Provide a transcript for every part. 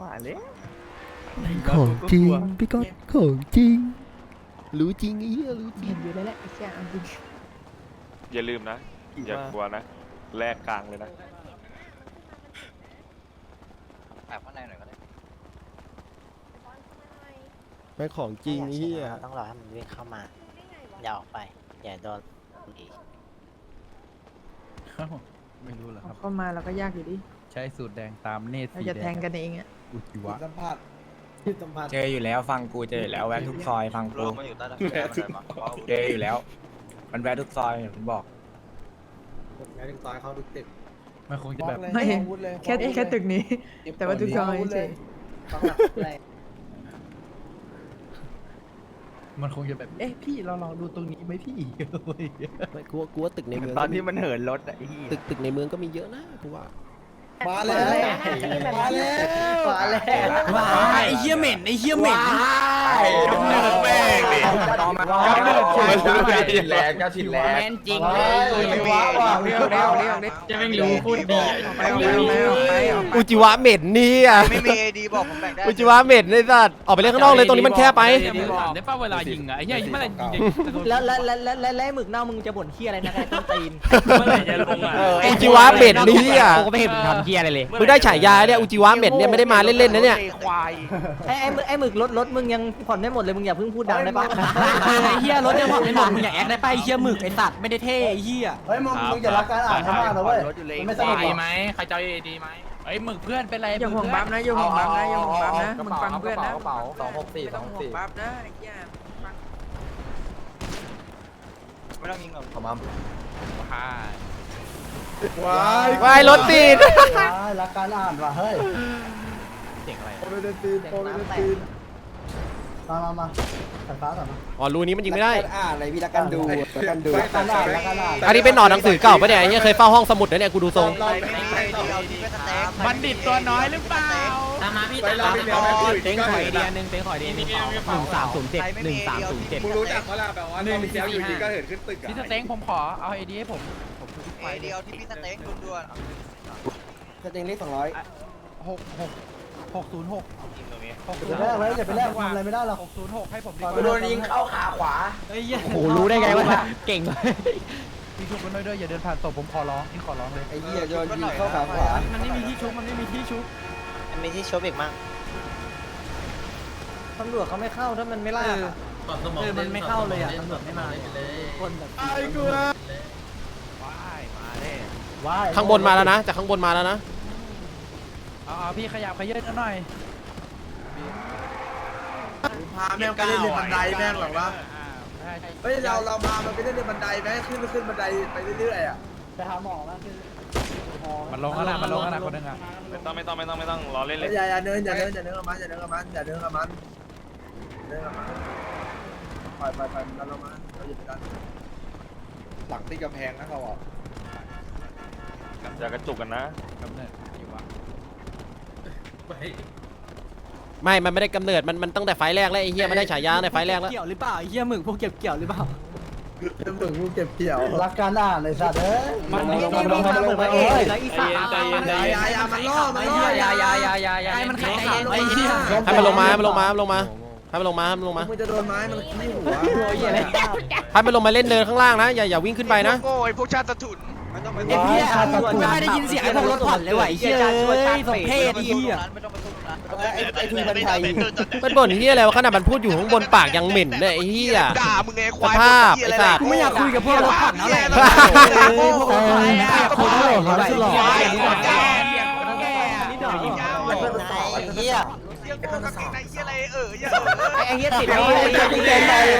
มาเลยของจริงพี่ก๊อตของจริง รู้จริงไอ้เหี้ยรู้จริเห็งนอยู่แล้วแหละไอ้เชี่ยเอาจริงอย่าลืมนะ อย่ากลัวนะแลกกลางเลยนะแอบข้างในหน่อยก็ได้แม่งของจริงไอ้เหี้ยต้องรอให้มันวิ่งเข้ามา อย่าออกไป อย่าโดนอีก ไม่รู้เหรอคเอารับ เข้ามาแล้วก็ยากอยู่ดิใช้สูตรแดงตามเนตรเราสีจะแดแทงงกันเองอะอุจิวะสัมผัสที่สัมผัสเจออยู่แล้วฟังกูเจออยู่แล้วแวะทุกซอยฟังลกูงมาอยู่ใต้ตะแกรงมันมาเจออยู่แล้ว มันแวะทุกซอยผมบอกแม้ถึงตายเขาทุกตึกมันคงจะแบบ ไม่อาวุธเลยแค่แค่ตึกนี้ แต่ว่าทุกซอยเฉย ต้องหลักเลย มันคงจะแบบ เอ๊ะพี่เราลองดูตรงนี้ไหมพี่ ไม่กูว่ากูว่าตึกในเมืองตอนที่มันเหินรถอะไอ้เหี้ยตึกตึกในเมืองก็มีเยอะนะกูว่ามาแล้วมาแล้วมาแล้วว้าไอ้เหี้ยเหม็นไอ้เหี้ยเหม็น กำเนิดแม่งดิต่อมาเนิดชินแรงก็ชินแรงแม่นจริงเลยว้าวว้าวเรียกเรียกเรียกเรียกจะไม่รู้พูดดีไปออกไปออกไปอุจิวะเหม็นนี่อะไม่มีเอดีบอกผมแบ่งได้อุจิวะเหม็นไอ้สัตว์ออกไปเล่นข้างนอกเลยตรงนี้มันแคบไปได้ป่ะเวลายิงอะไอ้เหี้ยเมื่อไหร่ยิงเด็กแล้วแล้วแล้วแล้วแล้วหมึกเน่ามึงจะบ่นเฮียอะไรนะไอ้ต้นตีนเมื่อไหร่จะลงอะอุจิวะเหม็นนี่อะกูก็ไม่เห็นมึงทำเหี้ยอะไรเลยมึงได้ฉายาเนี่ยอุจิวะเหม็นเนี่ยไม่ได้มาเล่นๆนะเนี่ยไอ้ไอ้ไอ้หมึกรถรถมึงยังผ่อนไม่หมดเลยมึงอย่าเพิ่งพูดดังได้ปะไอ้เหี้ยรถจะผ่อนไม่หมดมึงอย่าแอคได้ป่ะไอ้เหี้ยหมึกไอ้สัตว์ไม่ได้เท่ไอ้เหี้ยเฮ้ยมึงมึงอย่ารักการอ่านให้มากนะเว้ยรถอยู่เลยมันไม่สนุกหรอกใครจะเอดีไหมไอ้หมึกเพื่อนเป็นไรอย่าห่วงบัฟนะอย่าห่วงบัฟนะอย่าห่วงบัฟนะมึงฟังเพื่อนนะสองหกสี่ไม่สต้อองงห่วสี่งบัฟนะไอ้เหี้ยฟังไม่ต้องยิงหรอกขอมาว้ายวายรถติดว้ายรักการอ่านว่ะเฮ้ยเสียงอะไรโปรเดนตีนโปรเดนตีน มามามาสายฟ้าก่อนมาอ๋อรูนี้มันยิงไม่ได้ อ่านอะไรพี่รักกันดูรักกันดูรักกันอ่านรักกันอ่านอันนี้เป็นหนอนหนังสือเก่าปะเนี่ยไอ้เหี้ยเคยเฝ้าห้องสมุดนะเนี่ยกูดูทรงไม่มีเอดีเอาที่เป็นสเต็กบัณฑิตตัวน้อยหรือเปล่าตามมาพี่ตามมาเต็งขอยเดียนึงเต็งขอยเดียนึงหนึ่งสามศูนย์เจ็ดหนึ่งสามศูนย์เจ็ดมึงรู้จักว่าหนึ่งสี่ห้าพี่สเต็งผมขอเอาไอเดียให้ผมผมดูทุกไฟเอดีเอาที่พี่สเต็กด่วนสเต็งเลขสองร้อยหกหก หกศูนย์หกหกอย่าไปแลกไว้อย่าไปแลกทำอะไรไม่ได้หรอกหกศูนย์หกให้ผมดีไปโดนยิงเข้าขาโอ้โหรู้ได้ไงวะเก่งเลยพี่ชุบกันด้วยด้วยอย่าเดินผ่านศพผมขอร้องนี่ขอร้องเลยไอ้เหี้ยโดนยิงเข้าขาขวามันไม่มีที่ชุบมันไม่มีที่ชุบๆมันมีที่ชบอีกมั้งตำรวจเขาไม่เข้าถ้ามันไม่ล่าเออมันไม่เข้าเลยอะตำรวจไม่มาคนแบบไอ้กูนะว้ายมาเด้ว้ายข้างบนมาแล้วนะจากข้างบนมาแล้วนะเอาเอาพี่ขยับขยื่นกันหน่อยพาแม่งไปเล่นในบันไดแม่งหรอวะใช่ใช่เฮ้ยเราเราพามันไปเล่นในบันไดแม่งขึ้นขึ้นบันไดไปเรื่อยๆอะไปหาหมอแล้วคือมันลงแล้วนะมันลงแล้วนะคนหนึงอะไม่ต้องไม่ต้องไม่ต้องไม่ต้องรอเล่นเลยอย่าอย่าเดินอย่าเดินอย่าเดินกับมันอย่าเดินกับมันอย่าเดินกับมันเดินกับมันปล่อยปล่อยปล่อยมันเรามาเราหยุดกันหลังตีกำแพงนะเราอะอย่ากระจุกกันนะกำเนิดอยู่วะ ไม่มันไม่ได้กำเนิด มัน มันตั้งแต่ไฟล์แรกแล้วไอ้เหี้ยไม่ได้ฉายาในไฟล์แรกแล้ว เกี่ยวหรือเปล่าไอ้เหี้ยหมึกพวกเก็บเกี่ยวหรือเปล่ามึงกูเก็บเกี่ยวรักการอ่านเลยสัตว์เอ้ยมันลนี่งนี่ลนี่งมันลหมึงกมามาเอเอ้ยยแล้วอีสานอย่าอย่าอย่ามันล่อมันล่ออย่าอย่าอย่าอย่าอย่าให้มันแข็งไอ้เหี้ยให้มันลงมาให้มันลงมาให้มันลงมาให้มันลงมาให้มันลงมามึงจะโดนไม้มันขี้หัวให้มันลงมาเล่นเนินข้างล่างนะอย่าอย่าวิ่งขึ้นไปนะโอ้ยพวกชาติสะถุน ไอ้เหี้ยไม่ได้ยินเสียงไอ้พวกรถผ่อนเลยว่ะไอ้เหี้ยสมเพศไอ้เหี้ยไอ้ไอ้ไอ้ทุยพันไทยมันบ่นเหี้ยอะไรวะขนาดมันพูดอยู่ข้างบนปากยังเหม็นเลยไอ้เหี้ยด่ามึงไงควายสภาพไอ้สัตว์กูไม่อยากคุยกับพวกรถผ่อนแล้วแหละโง่ออไม่อยากคุยด้วยเขาชื่อหล่อไอ้เหี้ยเหี้ยโง่กับกินไอ้เหี้ยอะไรเอออย่าไอ้เหี้ยติดไอ้ไอ้เหี้ยเหี้ยกูแกนใจว่ะไอ้เหี้ยเอ้ยไอ้สัตว์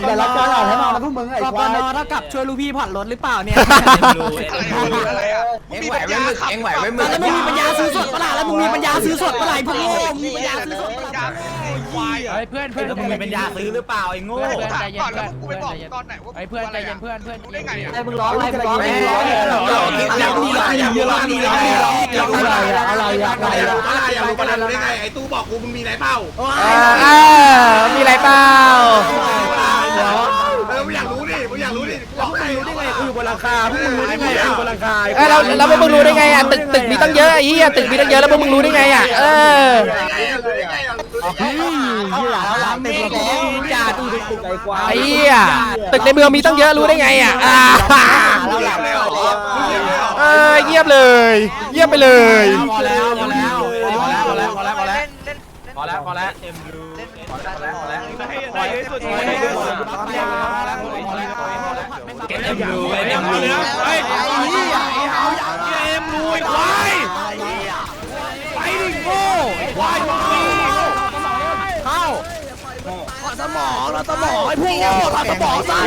อย่าอย่าอย่ารักการอ่านให้มานะพวกมึงไอ้กควายนเท่ากับช่วยลูกพี่ผ่อนรถหรือเปล่าเนี่ยอะไรอะมึงมีปัญญาขับแล้วมึงมีปัญญาซื้อสดปะล่ะแล้วมึงมีปัญญาซื้อสดปะล่ะไอ้พวกโง่มึงมีปัญญาซื้อสดปะล่ะควายเฮ้ยเพื่อนเพื่อนมึงมีปัญญาซื้อหรือเปล่าไอ้โง่กูถามก่อนแล้วกูไปบอกตอนไหนว่าไอ้เพื่อนใจเย็นเพื่อนเพื่อนได้ไงอะไอ้มึงร้องอะไรมึงร้องอะไรมึงร้องอะไรอย่ามีอะไรอย่ามีอะไรอย่ามีอะไรอะไรอะไรอะไรอย่ารู้ประเด็นได้ไงไอ้ตู้บอกกูมึงมีอะไรเปล่าเออเออมีอะไรเปล่า เออมึงอยากรู้ดิมึงอยากรู้ดิบอกให้รู้ได้ไงกูอยู่บนลลังคาพวกมึงรู้ได้ไงอยู่บนหลังคาเอ้ยแล้วแล้วพวกมึงรู้ได้ไงอะตึกตึกมีตั้งเยอะไอ้เหี้ยตึกมีตั้งเยอะแล้วพวกมึงรู้ได้ไงอะเออหลังเต็มแล้วจ่าตู้ตึกไอ้ควายไอ้เหี้ยตึกในเมืองมีตั้งเยอะรู้ได้ไงอะอ่าเออเงียบเลยเงียบไปเลยพอแล้วพอแล้ว เล่นพอแล้วพอแล้วเล่นพอแล้วพอแล้วในที่สุดเก็บเอ็มรูเอ็มรูเฮ้ยเอ็มรูไอ้ควายไปดิโง่ควายเข้าขอสมองเราสมองไอ้พวกโง่ขอสมองใส่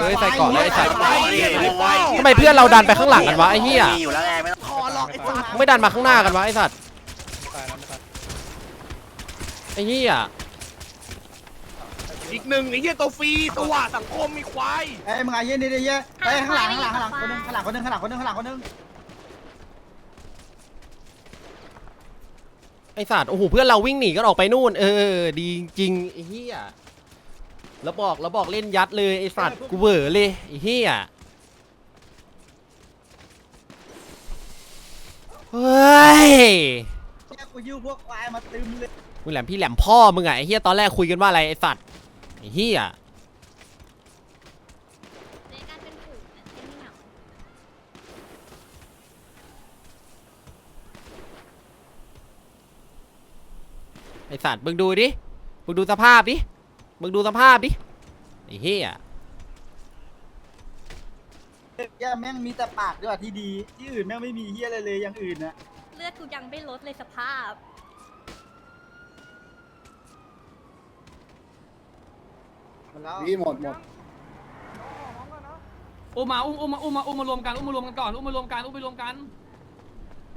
เฮ้ยใส่เกาะเลยไอ้สัตว์ทำไมเพื่อนเราดันไปข้างหลังกันวะไอ้เหี้ยไม่ดันมาข้างหน้ากันวะไอ้สัตว์ ไอ้เหี้ยอีกหนึ่งไอ้เหี้ยตัวฟรีตัวสังคมมีควายเอ้ยมึงไอ้เหี้ยนี่ดิเหี้ยเอ้ยข้างหลังข้างหลังข้างหลังคนนึงข้างหลังคนนึงข้างหลังคนนึงข้างหลังคนนึงไอ้สัตว์โอ้โหเพื่อนเราวิ่งหนีกันออกไปนู่น เออ ดีจริงไอ้เหี้ยแล้วบอกแล้วบอกเล่นยัดเลยไอ้สัตว์กูเวอร์เลยไอ้เหี้ยเฮ้ยเนี่ ยกูยิ้วพวกควายมาตึมเลยมึงแหลมพี่แหลมพ่อมึงอะไอ้เหี้ยตอนแรกคุยกันว่าอะไรไอ้สัตว์ไอ้เหี้ยในการเป็นผูกเนี่ยไม่เหงาไอ้สัตว์มึงดูดิมึงดูสภาพดิมึงดูสภาพดิไอ้เหี้ยแย่แม่งมีแต่ปากด้วยที่ดี ที่อื่นแม่งไม่มีเหี้ยอะไรเลยอย่างอื่นนะ เลือดกูยังไม่ลดเลยสภาพพี่หมดหมดอุ้มมาอุ้มอุ้มมาอุ้มมาอุ้มมารวมกันอุ้มมารวมกันก่อนอุ้มมารวมกันอุ้มไปรวมกัน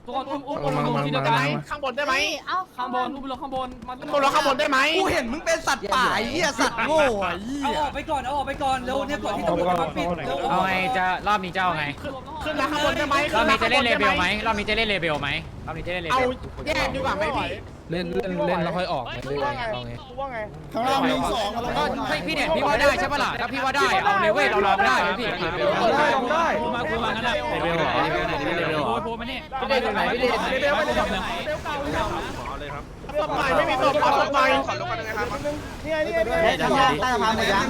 ทุกคนอุ้มอุ้มอุ้มมารวมที่เดียวกันข้างบนได้ไหมเอ้าข้างบนอุ้มไปรวมข้างบนมาข้างบนแล้วข้างบนได้ไหมกูเห็นมึงเป็นสัตว์ป่าไอ้เหี้ยสัตว์โง่ไอ้เหี้เอายออกไปก่อนเอาออกไปก่อนเร็วเนี่ยก่อนที่ตำรวจจะมาปิดเร็วเอาไงจะรอบนี้จะเอาไงขึ้นแล้วข้างบนได้ไหมรอบนี้จะเล่นเลเบลไหมรอบนี้จะเล่นเลเบลไหมรอบนี้จะเล่นเลเอาเบลแยกดีกว่าไหมพี่ เล่นเล่นเล่นแล้วค่อยออกข้างล่างมีสองแล้วก็พี่เนี่ยพี่ว่าได้ใช่ปะล่ะถ้าพี่ว่าได้เอาเลยเว้ยเราลองได้พี่เลเบลได้มาคุยมากันนะเลเบลเหรอเลเบลไหนเลเบลเหรอพูดมานี่เลเบลไหนเลเบลไหนเลเบลไหนศพใหม่ไม่มีศพเอาศพใหม่ขอลงกันยังไงครับใต้สะพานหมดยัง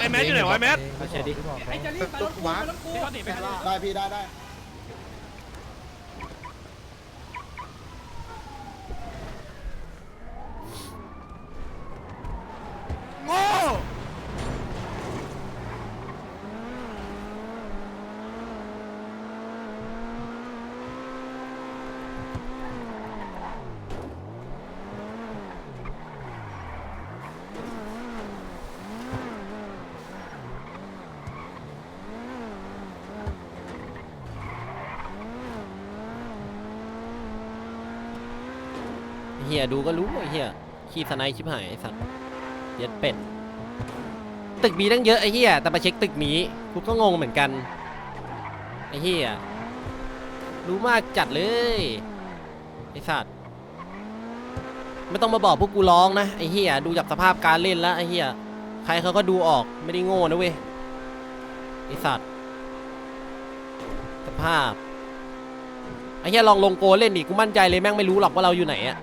ไอ้แมทอยู่ไหนวะแมทไอ้จะรีบไปรถกูไปรถกูได้พี่ได้ได้ โง่ ไอ้เหี้ยดูก็รู้ไอ้เหี้ยขี้สไนชิบหายไอ้สัตว์เย็ดเป็ดตึกมีตั้งเยอะไอ้เหี้ยแต่มาเช็คตึกนี้กูก็งงเหมือนกันไอ้เหี้ยรู้มากจัดเลยไอ้สัตว์ไม่ต้องมาบอกพวกกูร้องนะไอ้เหี้ยดูจากสภาพการเล่นแล้วไอ้เหี้ยใครเขาก็ดูออกไม่ได้โง่นะเว้ยไอ้สัตว์สภาพไอ้เหี้ยลองลงโกเล่นดิกูมั่นใจเลยแม่งไม่รู้หรอกว่าเราอยู่ไหนอะ